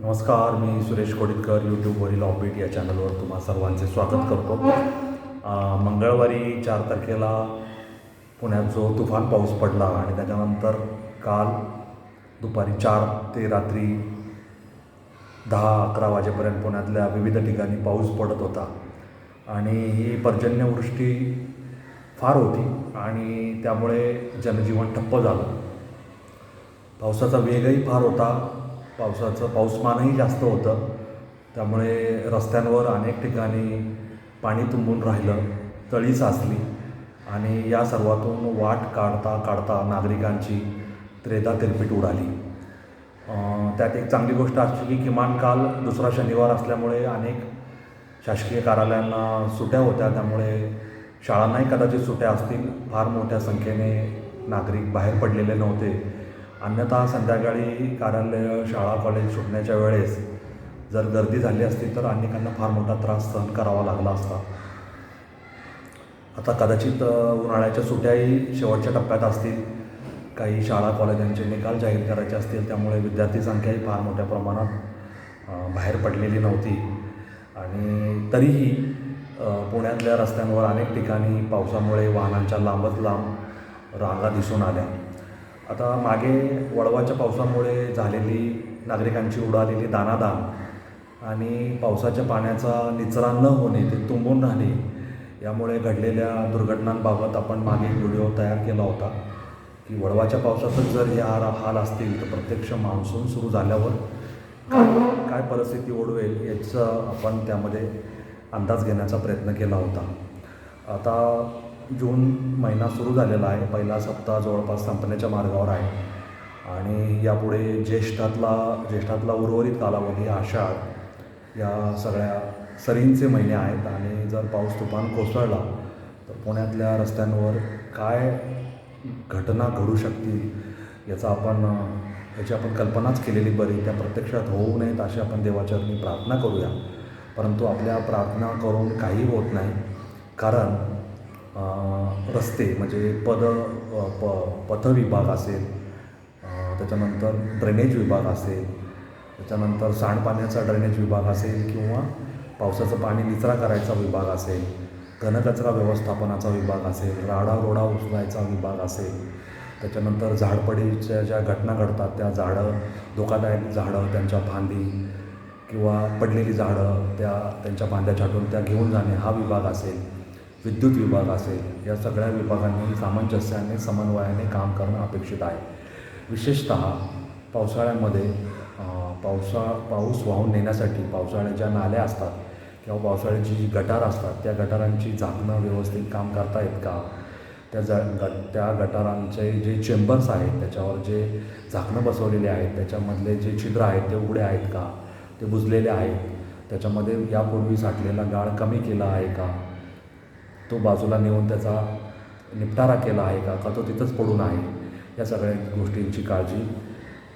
नमस्कार मी सुरेश कोडितकर यूट्यूबवरील ऑबिट या चॅनलवर तुम्हा सर्वांचे स्वागत करतो. मंगळवारी चार तारखेला पुण्यात जो तुफान पाऊस पडला आणि त्याच्यानंतर काल दुपारी चार ते रात्री दहा अकरा वाजेपर्यंत पुण्यातल्या विविध ठिकाणी पाऊस पडत होता. आणि ही पर्जन्यवृष्टी फार होती आणि त्यामुळे जनजीवन ठप्प झालं. पावसाचा वेगही फार होता. पावसाचं पाऊसमानही जास्त होतं. त्यामुळे रस्त्यांवर अनेक ठिकाणी पाणी तुंबून राहिलं तळी साचली आणि या सर्वातून वाट काढता काढता नागरिकांची त्रेदा तिरपीट उडाली. त्यात एक चांगली गोष्ट अशी की किमान काल दुसरा शनिवार असल्यामुळे अनेक शासकीय कार्यालयांना सुट्या होत्या. त्यामुळे शाळांनाही कदाचित सुट्या असतील. फार मोठ्या संख्येने नागरिक बाहेर पडलेले नव्हते. अन्यथा संध्याकाळी कार्यालय शाळा कॉलेज सुटण्याच्या वेळेस जर गर्दी झाली असती तर अनेकांना फार मोठा त्रास सहन करावा लागला असता. आता कदाचित उन्हाळ्याच्या सुट्याही शेवटच्या टप्प्यात असतील. काही शाळा कॉलेजांचे निकाल जाहीर करायचे असतील त्यामुळे विद्यार्थी संख्याही फार मोठ्या प्रमाणात बाहेर पडलेली नव्हती. आणि तरीही पुण्यातल्या रस्त्यांवर अनेक ठिकाणी पावसामुळे वाहनांच्या लांबच लांब रांगा दिसून आल्या. आता मागे वळवाच्या पावसामुळे झालेली नागरिकांची उडालेली दानादान आणि पावसाच्या पाण्याचा निचरा न होणे ते तुंबून राहणे यामुळे घडलेल्या दुर्घटनांबाबत आपण मागे एक व्हिडिओ तयार केला होता की वळवाच्या पावसातच जर हे हार हाल असतील तर प्रत्यक्ष मान्सून सुरू झाल्यावर काय काय परिस्थिती ओढवेल याचं आपण त्यामध्ये अंदाज घेण्याचा प्रयत्न केला होता. आता जून महिना सुरू झालेला आहे. पहिला सप्ताह जवळपास संपण्याच्या मार्गावर आहे. आणि यापुढे ज्येष्ठातला ज्येष्ठातला उर्वरित कालावधी आषाढ या सगळ्या सरींचे महिने आहेत. आणि जर पाऊस तुफान कोसळला तर पुण्यातल्या रस्त्यांवर काय घटना घडू शकतील याचा आपण याची आपण कल्पनाच केलेली बरी त्या प्रत्यक्षात होऊ नयेत अशी आपण देवाच्या प्रार्थना करूया. परंतु आपल्या प्रार्थना करून काही होत नाही. कारण रस्ते म्हणजे पद प प पथविभाग असेल त्याच्यानंतर ड्रेनेज विभाग असेल त्याच्यानंतर सांडपाण्याचा ड्रेनेज विभाग असेल किंवा पावसाचं पाणी निचरा करायचा विभाग असेल घनकचरा व्यवस्थापनाचा विभाग असेल राडा रोडा उचलायचा विभाग असेल त्याच्यानंतर झाडपडीच्या ज्या घटना घडतात त्या झाडं धोकादायक झाडं त्यांच्या फांदी किंवा पडलेली झाडं त्या त्यांच्या फांद्या छाटून त्या घेऊन जाणे हा विभाग असेल. विद्युत विभाग असेल या सगळ्या विभागांनी सामंजस्याने समन्वयाने काम करणं अपेक्षित आहे. विशेषत पावसाळ्यामध्ये पावसा पाऊस वाहून नेण्यासाठी पावसाळ्याच्या नाल्या असतात किंवा पावसाळ्याची जी गटार असतात त्या गटारांची झाकणं व्यवस्थित काम करता येत का? त्या जा ग त्या गटारांचे जे चेंबर्स आहेत त्याच्यावर जे झाकणं बसवलेले आहेत त्याच्यामधले जे छिद्र आहेत ते उघडे आहेत का? ते बुजलेले आहेत. त्याच्यामध्ये यापूर्वी साठलेला गाळ कमी केला आहे का? तो बाजूला नेऊन त्याचा निपटारा केला आहे का? का तो तिथंच पडून आहे? या सगळ्या गोष्टींची काळजी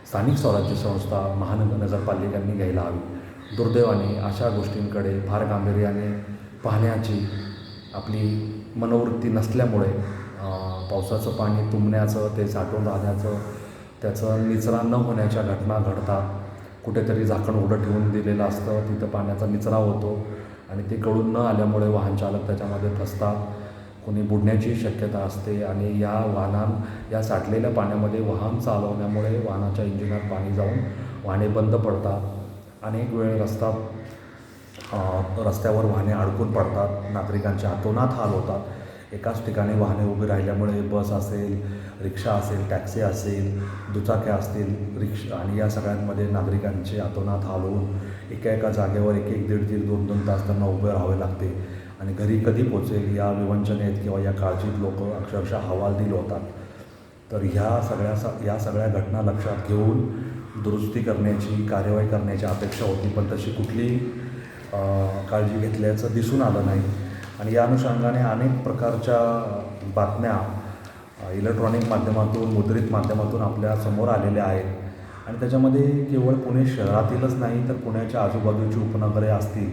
स्थानिक स्वराज्य संस्था महानगरपालिकांनी घ्यायला हवी. दुर्दैवाने अशा गोष्टींकडे फार गांभीर्याने पाहण्याची आपली मनोवृत्ती नसल्यामुळे पावसाचं पाणी तुंबण्याचं ते साठवून राहण्याचं त्याचं निचरा न होण्याच्या घटना घडतात कुठेतरी झाकण उघडं ठेवून दिलेलं असतं. तिथं पाण्याचा निचरा होतो. आणि ते कळून न आल्यामुळे वाहन चालक त्याच्यामध्ये फसतात. कोणी बुडण्याची शक्यता असते आणि या वाहनां या साठलेल्या पाण्यामध्ये वाहन चालवण्यामुळे वाहनाच्या इंजिनात पाणी जाऊन वाहने बंद पडतात. अनेक वेळ रस्ता रस्त्यावर वाहने अडकून पडतात. नागरिकांच्या हातोनात हाल होतात. एकाच ठिकाणी वाहने उभी राहिल्यामुळे बस असेल रिक्षा असेल टॅक्सी असेल दुचाक्या असतील रिक्षा आणि या सगळ्यांमध्ये नागरिकांचे हातोनात हाल एका एका जागेवर एक एक दीड दीड दोन दोन तास त्यांना उभे राहावे लागते. आणि घरी कधी पोचेल या विवंचनेत किंवा या काळजीत लोक अक्षरशः हवालदिल होतात. तर ह्या सगळ्या स या सगळ्या घटना लक्षात घेऊन दुरुस्ती करण्याची कार्यवाही करण्याची अपेक्षा होती पण तशी कुठली काळजी घेतल्याचं दिसून आलं नाही. आणि या अनुषंगाने अनेक प्रकारच्या बातम्या इलेक्ट्रॉनिक माध्यमातून मुद्रित माध्यमातून आपल्यासमोर आलेल्या आहेत. आणि त्याच्यामध्ये केवळ पुणे शहरातीलच नाही तर पुण्याच्या आजूबाजूची उपनगरे असतील.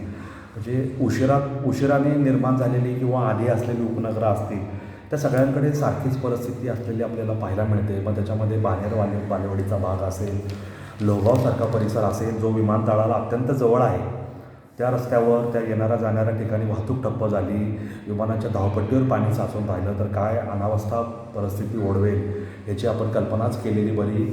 म्हणजे उशिरा उशिराने निर्माण झालेली किंवा आधी असलेली उपनगरं असतील त्या सगळ्यांकडे सारखीच परिस्थिती असलेली आपल्याला पाहायला मिळते. मग त्याच्यामध्ये बाहेर वाले बालेवाडीचा भाग असेल लोहगावसारखा परिसर असेल जो विमानतळाला अत्यंत जवळ आहे त्या रस्त्यावर त्या येणाऱ्या जाणाऱ्या ठिकाणी वाहतूक ठप्प झाली. विमानाच्या धावपट्टीवर पाणी साचून राहिलं तर काय अनावस्था परिस्थिती ओढवेल याची आपण कल्पनाच केलेली बरी.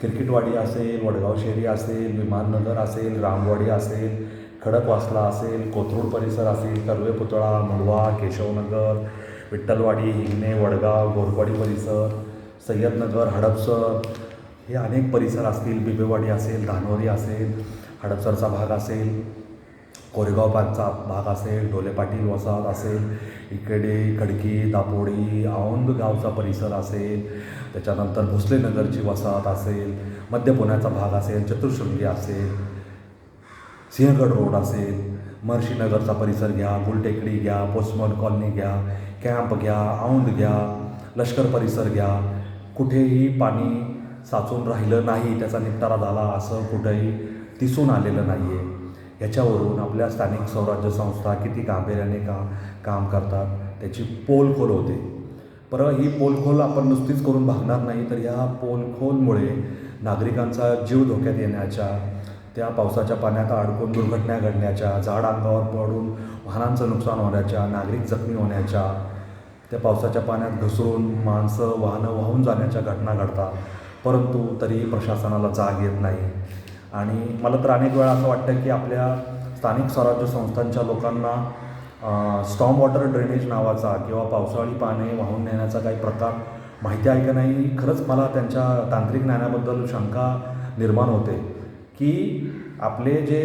क्रिकेटवाडी असेल वडगाव शेरी असेल विमाननगर असेल रामवाडी असेल खडकवासला असेल कोथरूड परिसर असेल कर्वे पुतळा मुळवा केशवनगर विठ्ठलवाडी हिंगणे वडगाव गोरवाडी परिसर सय्यदनगर हडपसर हे अनेक परिसर असतील. बिबेवाडी असेल धानोरी असेल हडपसरचा भाग असेल. कोरेगाव पार्कचा भाग असेल ढोले पाटील वसाहत असेल इकडे खडकी दापोडी औंद गावचा परिसर असेल त्याच्यानंतर भोसलेनगरची वसाहत असेल मध्य पुण्याचा भाग असेल चतुर्शृंगी असेल सिंहगड रोड असेल महर्षीनगरचा परिसर घ्या गुलटेकडी घ्या पोस्टमन कॉलनी घ्या कॅम्प घ्या औंध घ्या लष्कर परिसर घ्या. कुठेही पाणी साचून राहिलं नाही त्याचा निपटारा झाला असं कुठेही दिसून आलेलं नाही आहे याच्यावरून आपल्या स्थानिक स्वराज्य संस्था किती गांभीर्याने का काम करतात त्याची पोलखोल होते. पर ही पोलखोल आपण नुसतीच करून भागणार नाही तर या पोलखोलमुळे नागरिकांचा जीव धोक्यात येण्याच्या त्या पावसाच्या पाण्यात अडकून दुर्घटना घडण्याच्या झाड अंगावर पडून वाहनांचं नुकसान होण्याच्या नागरिक जखमी होण्याच्या त्या पावसाच्या पाण्यात घसरून माणसं वाहनं वाहून जाण्याच्या घटना घडतात. परंतु तरीही प्रशासनाला जाग येत नाही. आणि मला तर अनेक वेळा असं वाटतं की आपल्या स्थानिक स्वराज्य संस्थांच्या लोकांना स्टॉम वॉटर ड्रेनेज नावाचा किंवा पावसाळी पाणी वाहून नेण्याचा काही प्रकार माहिती आहे का नाही खरंच मला त्यांच्या तांत्रिक ज्ञानाबद्दल शंका निर्माण होते. की आपले जे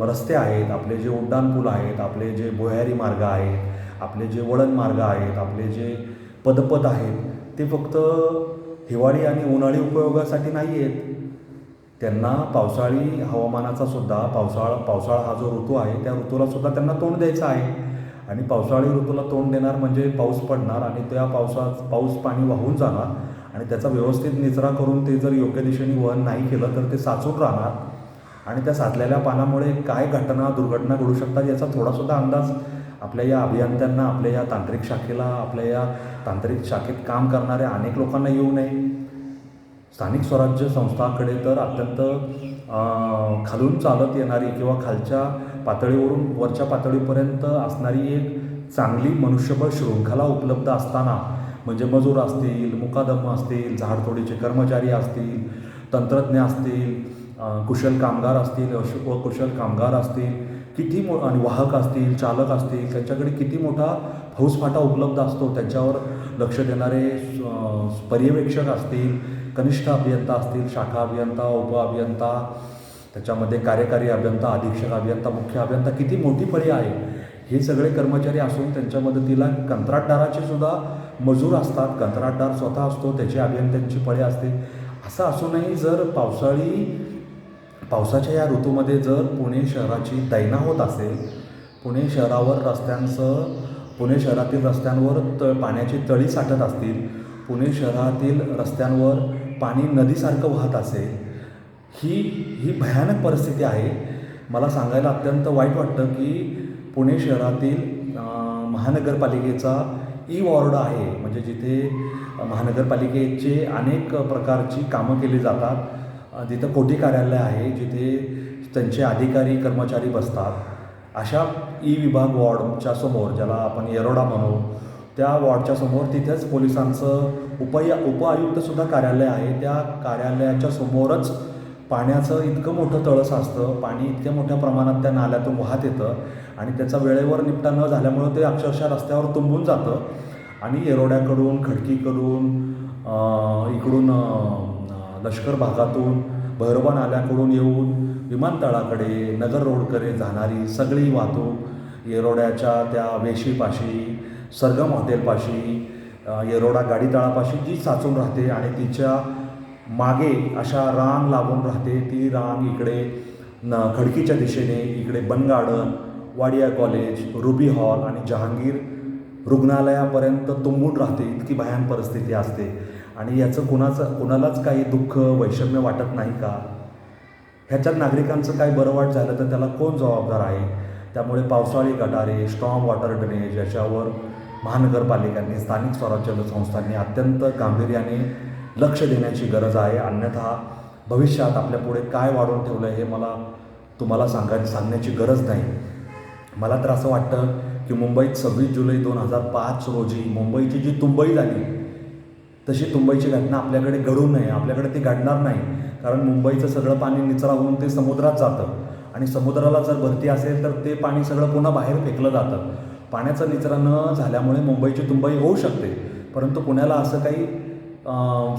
रस्ते आहेत आपले जे उड्डाणपूल आहेत आपले जे भुयारी मार्ग आहेत आपले जे वळण मार्ग आहेत आपले जे पदपद आहेत ते फक्त हिवाळी आणि उन्हाळी उपयोगासाठी नाही आहेत त्यांना पावसाळी हवामानाचा सुद्धा पावसाळा पावसाळा हा जो ऋतू आहे त्या ऋतूला सुद्धा त्यांना तोंड द्यायचं आहे. आणि पावसाळी ऋतूला तोंड देणार म्हणजे पाऊस पडणार आणि त्या पावसात पाऊस पाणी वाहून जाणार आणि त्याचा व्यवस्थित निचरा करून ते जर योग्य दिशेने वहन नाही केलं तर ते साचून राहणार. आणि त्या साचलेल्या पानामुळे काय घटना दुर्घटना घडू शकतात याचा थोडासुद्धा अंदाज आपल्या या अभियंत्यांना आपल्या या तांत्रिक शाखेला आपल्या या तांत्रिक शाखेत काम करणाऱ्या अनेक लोकांना येऊ नये. स्थानिक स्वराज्य संस्थांकडे तर अत्यंत खालून चालत येणारी किंवा खालच्या पातळीवरून वरच्या पातळीपर्यंत असणारी एक चांगली मनुष्यबळ शृंखला उपलब्ध असताना म्हणजे मजूर असतील मुकादम असतील झाडतोडीचे कर्मचारी असतील तंत्रज्ञ असतील कुशल कामगार असतील व कुशल कामगार असतील किती मो आणि वाहक असतील चालक असतील त्यांच्याकडे किती मोठा फौजफाटा उपलब्ध असतो त्यांच्यावर लक्ष देणारे पर्यवेक्षक असतील कनिष्ठ अभियंता असतील शाखा अभियंता उप अभियंता त्याच्यामध्ये कार्यकारी अभियंता अधीक्षक अभियंता मुख्य अभियंता किती मोठी फळी आहे? हे सगळे कर्मचारी असून त्यांच्या मदतीला कंत्राटदाराचे सुद्धा मजूर असतात. कंत्राटदार स्वतः असतो त्याची अभियंत्यांची फळे असते. असं असूनही जर पावसाळी पावसाच्या या ऋतूमध्ये जर पुणे शहराची दैना होत असेल पुणे शहरावर रस्त्यांचं पुणे शहरातील रस्त्यांवर त पाण्याची तळी साठत असतील पुणे शहरातील रस्त्यांवर पाणी नदीसारखं वाहत असेल ही ही भयानक परिस्थिती आहे. मला सांगायला अत्यंत वाईट वाटतं की पुणे शहरातील महानगरपालिकेचा ई वॉर्ड आहे. म्हणजे जिथे महानगरपालिकेचे अनेक प्रकारची कामं केली जातात. तिथं कोठी कार्यालय आहे जिथे त्यांचे अधिकारी कर्मचारी बसतात. अशा ई विभाग वॉर्डच्या समोर ज्याला आपण येरोडा म्हणू त्या वॉर्डच्या समोर तिथेच पोलिसांचं उपय उपआयुक्तसुद्धा कार्यालय आहे. त्या कार्यालयाच्या समोरच पाण्याचं इतकं मोठं तळस असतं पाणी इतक्या मोठ्या प्रमाणात त्या नाल्यातून वाहत येतं आणि त्याचा वेळेवर निपटा न झाल्यामुळं ते अक्षरशः रस्त्यावर तुंबून जातं. आणि येरोड्याकडून खडकीकडून इकडून लष्कर भागातून भैरवा नाल्याकडून येऊन विमानतळाकडे नगर रोडकडे जाणारी सगळी वाहतूक येरोड्याच्या त्या वेशीपाशी सरगम हॉटेलपाशी येरोडा गाडीतळापाशी जी साचून राहते आणि तिच्यामागे अशा रांग लागून राहते ती रांग इकडे न खडकीच्या दिशेने इकडे Bund garden Wadia college Ruby hall आणि जहांगीर रुग्णालयापर्यंत तुंबून राहते इतकी भयान परिस्थिती असते. आणि याचं कुणाचं कुणालाच काही दुःख वैषम्य वाटत नाही का? ह्याच्यात नागरिकांचं काय बरं वाट झालं तर त्याला कोण जबाबदार आहे? त्यामुळे पावसाळी गटारे स्ट्रॉंग वॉटर ड्रेनेज याच्यावर महानगरपालिकांनी स्थानिक स्वराज्य संस्थांनी अत्यंत गांभीर्याने लक्ष देण्याची गरज आहे. अन्यथा भविष्यात आपल्या पुढे काय वाढवून ठेवलं आहे हे मला तुम्हाला सांगाय सांगण्याची गरज नाही. मला तर असं वाटतं की मुंबईत सव्वीस जुलै दोन हजार पाच रोजी मुंबईची जी तुंबई झाली तशी तुंबईची घटना आपल्याकडे घडू नये आपल्याकडे ती घडणार नाही. कारण मुंबईचं सगळं पाणी निचरा होऊन ते समुद्रात जातं आणि समुद्राला जर भरती असेल तर ते पाणी सगळं पुन्हा बाहेर फेकलं जातं. पाण्याचा निचरा न झाल्यामुळे मुंबईची तुंबई होऊ शकते. परंतु पुण्याला असं काही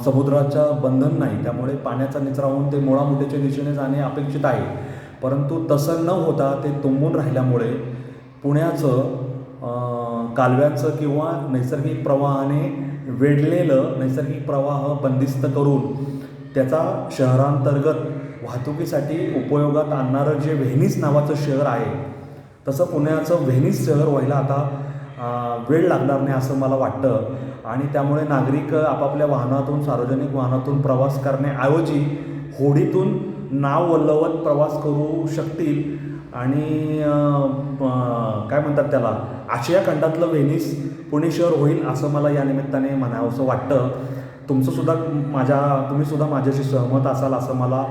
समुद्राचं बंधन नाही. त्यामुळे पाण्याचा निचरा होऊन ते मुळामुठीच्या दिशेने जाणे अपेक्षित आहे. परंतु तसं न होता ते तुंबून राहिल्यामुळे पुण्याचं कालव्यांचं किंवा नैसर्गिक प्रवाहाने वेढलेलं नैसर्गिक प्रवाह बंदिस्त करून त्याचा शहरांतर्गत वाहतुकीसाठी उपयोगात आणणारं जे व्हेनिस नावाचं शहर आहे तसं पुण्याचं व्हेनिस शहर व्हायला आता वेळ लागणार नाही असं मला वाटतं. आणि त्यामुळे नागरिक आपापल्या वाहनातून सार्वजनिक वाहनातून प्रवास करण्याऐवजी होडीतून नाव वल्लवत प्रवास करू शकतील. आणि काय म्हणतात त्याला आशिया खंडातलं व्हेनिस पुणे शहर होईल असं मला या निमित्ताने म्हणावंसं वाटतं. तुमचंसुद्धा माझ्या तुम्हीसुद्धा माझ्याशी सहमत असाल असं मला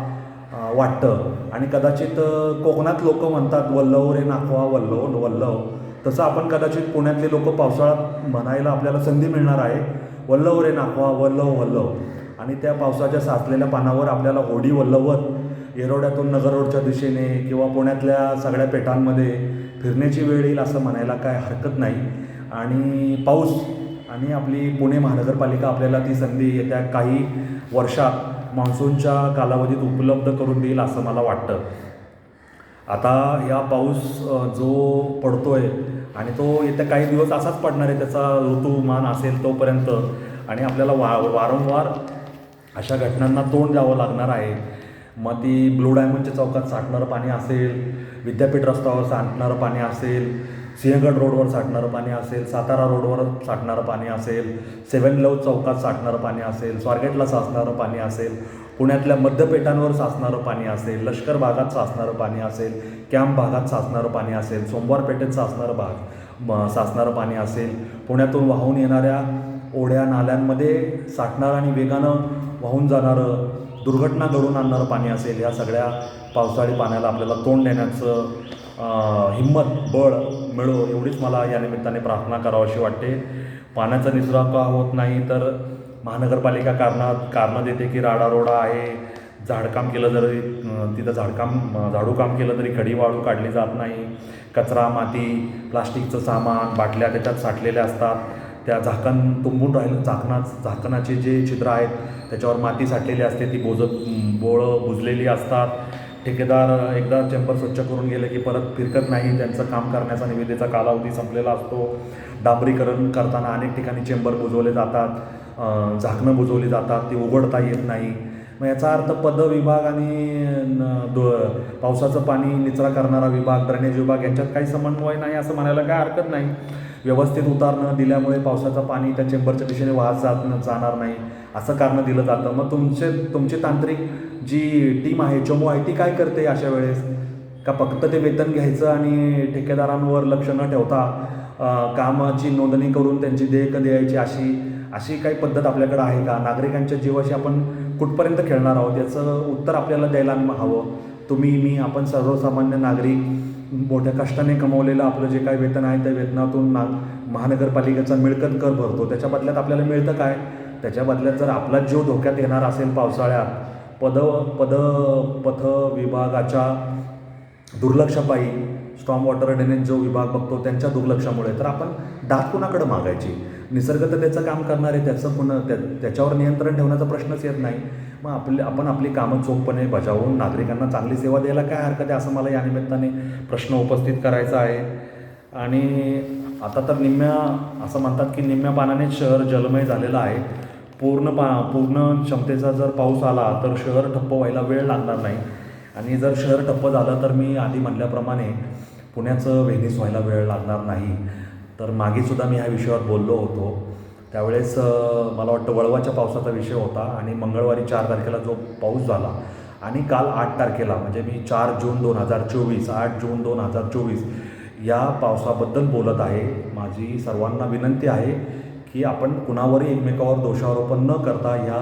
वाटतं. आणि कदाचित कोकणात लोक म्हणतात वल्लव रे नाखवा वल्लव वल्लव. तसं आपण कदाचित पुण्यातले लोक पावसाळ्यात म्हणायला आपल्याला संधी मिळणार आहे. वल्लव रे नाखवा वल्लव वल्लव. आणि त्या पावसाच्या साचलेल्या पानावर आपल्याला होडी वल्लवत येरवड्यातून नगर रोडच्या दिशेने किंवा पुण्यातल्या सगळ्या पेठांमध्ये फिरण्याची वेळ येईल असं म्हणायला काय हरकत नाही. आणि पाऊस आणि आपली पुणे महानगरपालिका आपल्याला ती संधी येत्या काही वर्षात मान्सूनच्या कालावधीत उपलब्ध करून देईल असं मला वाटतं. आता या पाऊस जो जो पडतोय आणि तो येत्या काही दिवस असाच पडणार आहे त्याचा ऋतुमान असेल तोपर्यंत आणि आपल्याला वा वारंवार अशा घटनांना तोंड द्यावं लागणार आहे. मग ती ब्लू डायमंडच्या चौकात साठणारं पाणी असेल विद्यापीठ रस्त्यावर सांडणारं पाणी असेल सिंहगड रोडवर साठणारं पाणी असेल सातारा रोडवर साठणारं पाणी असेल सेवन लव चौकात साठणारं पाणी असेल स्वारगेटला साचणारं पाणी असेल पुण्यातल्या मध्यपेठांवर साचणारं पाणी असेल लष्कर भागात साचणारं पाणी असेल कॅम्प भागात साचणारं पाणी असेल सोमवार पेठेत साचणारं भाग म- साचणारं पाणी असेल पुण्यातून वाहून येणाऱ्या ओढ्या नाल्यांमध्ये साठणारं आणि वेगानं वाहून जाणारं दुर्घटना घडून आणणारं पाणी असेल या सगळ्या पावसाळी पाण्याला आपल्याला तोंड देण्याचं हिंमत बळ मिळो एवढीच मला या निमित्ताने प्रार्थना करावीशी वाटते. पाण्याचा निचरा का होत नाही? तर महानगरपालिका कारणात कारणं देते की राडारोडा आहे. झाडकाम केलं जरी तिथं झाडकाम झाडूकाम केलं तरी खडी वाळू काढली जात नाही. कचरा माती प्लास्टिकचं सामान बाटल्या त्याच्यात साठलेल्या असतात. त्या झाकण तुंबून राहिलं झाकणा झाकणाचे जे छिद्र आहेत त्याच्यावर माती साठलेली असते. ती बोजत बोळं बुजलेली असतात. ठेकेदार एकदा चेंबर स्वच्छ करून गेले की परत फिरकत नाही त्यांचं काम करण्याचा निविदेचा कालावधी संपलेला असतो. डांबरीकरण करताना अनेक ठिकाणी चेंबर बुजवले जातात झाकणं बुजवली जातात ती उघडता येत नाही. मग याचा अर्थ पद विभाग आणि न- दो पावसाचं पाणी निचरा करणारा विभाग ड्रेनेज विभाग यांच्यात काही समन्वय नाही असं म्हणायला काय हरकत नाही. व्यवस्थित उतार न दिल्यामुळे पावसाचं पाणी त्या चेंबरच्या दिशेने वाहत जात जाणार नाही असं कारण दिलं जातं. मग तुमचे तुमची तांत्रिक जी टीम आहे चमू आहे ती काय करते अशा वेळेस? का फक्त ते वेतन घ्यायचं आणि ठेकेदारांवर लक्ष न ठेवता कामाची नोंदणी करून त्यांची देयकं द्यायची अशी अशी काही पद्धत आपल्याकडे आहे का? नागरिकांच्या जीवाशी आपण कुठपर्यंत खेळणार आहोत? याचं उत्तर आपल्याला द्यायला हवं. तुम्ही मी आपण सर्वसामान्य नागरिक मोठ्या कष्टाने कमवलेलं आपलं जे काही वेतन आहे त्या वेतनातून ना महानगरपालिकेचा मिळकत कर भरतो. त्याच्या बदल्यात आपल्याला मिळतं काय? त्याच्या बदल्यात जर आपला जीव धोक्यात येणार असेल पावसाळ्यात पद पद पथ विभागाच्या दुर्लक्षापायी स्टॉम वॉटर ड्रेनेज जो विभाग बघतो त्यांच्या दुर्लक्षामुळे. तर आपण दात कुणाकडे मागायची? निसर्ग तर त्याचं काम करणार आहे त्याचं पुन्हा त्या त्याच्यावर नियंत्रण ठेवण्याचा प्रश्नच येत नाही. मग आपले आपण आपली कामं चोखपणे बजावून नागरिकांना चांगली सेवा द्यायला काय हरकत आहे असं मला या निमित्ताने प्रश्न उपस्थित करायचा आहे. आणि आता तर निम्म्या असं म्हणतात की निम्म्या पानाने शहर जलमय झालेलं आहे. पूर्ण पा पूर्ण क्षमतेचा जर पाऊस आला तर शहर ठप्प व्हायला वेळ लागणार नाही. आणि जर शहर ठप्प झालं तर मी आधी म्हणल्याप्रमाणे पुण्याचं व्हेनिस व्हायला वेळ लागणार नाही. तर मागेसुद्धा मी ह्या विषयावर बोललो होतो. त्यावेळेस मला वाटतं वळवाच्या पावसाचा विषय होता आणि मंगळवारी चार तारखेला जो पाऊस झाला आणि काल आठ तारखेला म्हणजे मी चार जून दोन हजार चोवीस आठ जून दोन हजार चोवीस या पावसाबद्दल बोलत आहे. माझी सर्वांना विनंती आहे की आपण कुणावरही एकमेकावर दोषारोपण न करता ह्या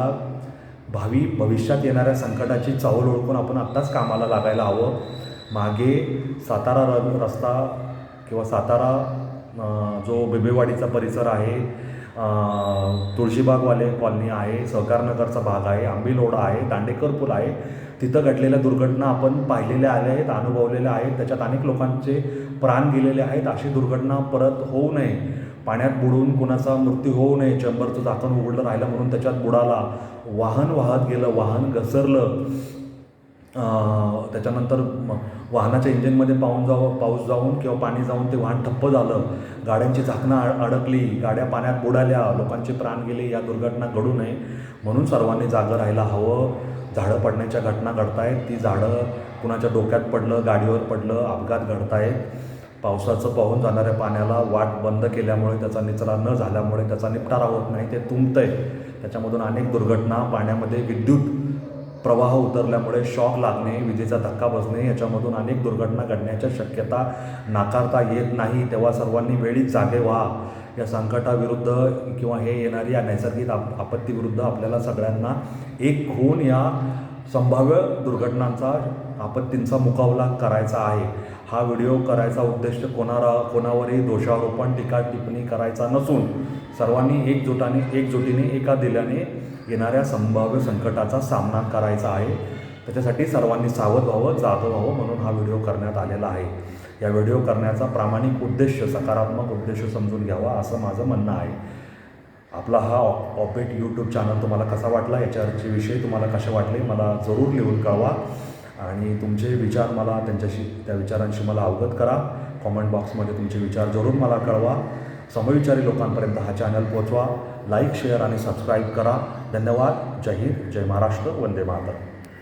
भावी भविष्यात येणाऱ्या संकटाची चावल ओळखून आपण आत्ताच कामाला लागायला हवं. मागे सातारा र रस्ता किंवा सातारा जो बेबेवाडीचा परिसर आहे तुळशीबागवाले कॉलनी आहे सहकारनगरचा भाग आहे आंबीलोडा आहे दांडेकर पूल आहे तिथं घडलेल्या दुर्घटना आपण पाहिलेल्या आल्या आहेत अनुभवलेल्या आहेत त्याच्यात अनेक लोकांचे प्राण गेलेले आहेत अशी दुर्घटना परत होऊ नये. पाण्यात बुडून कुणाचा मृत्यू होऊ नये चेंबरचं झाकण उघडलं राहिलं म्हणून त्याच्यात बुडाला. वाहन वाहत गेलं वाहन घसरलं. त्याच्यानंतर वाहनाच्या इंजिनमध्ये पाऊन जाऊ पाऊस जाऊन किंवा पाणी जाऊन ते वाहन ठप्प झालं. गाड्यांची झाकणं अडकली. गाड्या पाण्यात बुडाल्या. लोकांचे प्राण गेले. या दुर्घटना घडू नये म्हणून सर्वांनी जागं राहायला हवं. झाडं पडण्याच्या घटना घडत आहेत ती झाडं कुणाच्या डोक्यात पडलं गाडीवर पडलं अपघात घडत आहेत पावसाचं पाहून जाणाऱ्या पाण्याला वाट बंद केल्यामुळे त्याचा निचरा न झाल्यामुळे त्याचा निपटारा होत नाही ते तुंबतंय. त्याच्यामधून अनेक दुर्घटना पाण्यामध्ये विद्युत प्रवाह उतरल्यामुळे शॉक लागणे विजेचा धक्का बसणे याच्यामधून अनेक दुर्घटना घडण्याच्या शक्यता नाकारता येत नाही. तेव्हा सर्वांनी वेळीच जागे व्हा. या संकटाविरुद्ध किंवा हे येणारी या नैसर्गिक आप आपत्तीविरुद्ध आपल्याला सगळ्यांना एक होऊन या संभाव्य दुर्घटनांचा आपत्तींचा मुकाबला करायचा आहे. हा व्हिडिओ करायचा उद्देश कोणाला कोणावरही दोषारोपण टीका टिप्पणी करायचा नसून सर्वांनी एकजुटाने एकजुटीने एका दिल्याने येणाऱ्या संभाव्य संकटाचा सामना करायचा आहे. त्याच्यासाठी सर्वांनी सावध व्हावं जागं व्हावं म्हणून हा व्हिडिओ करण्यात आलेला आहे. या व्हिडिओ करण्याचा प्रामाणिक उद्देश सकारात्मक उद्देश समजून घ्यावा असं माझं म्हणणं आहे. आपला हा ऑपेट यूट्यूब चॅनल तुम्हाला कसा वाटला याच्यावरचे विषय तुम्हाला कसे वाटले मला जरूर लिहून कळवा. आणि तुमचे विचार मला त्यांच्याशी त्या विचारांशी मला अवगत करा. कॉमेंट बॉक्समध्ये तुमचे विचार जरूर मला कळवा. समविचारी लोकांपर्यंत हा चॅनल पोचवा लाईक शेअर आणि सबस्क्राईब करा. धन्यवाद. जय हिंद. जय महाराष्ट्र. वंदे मातरम.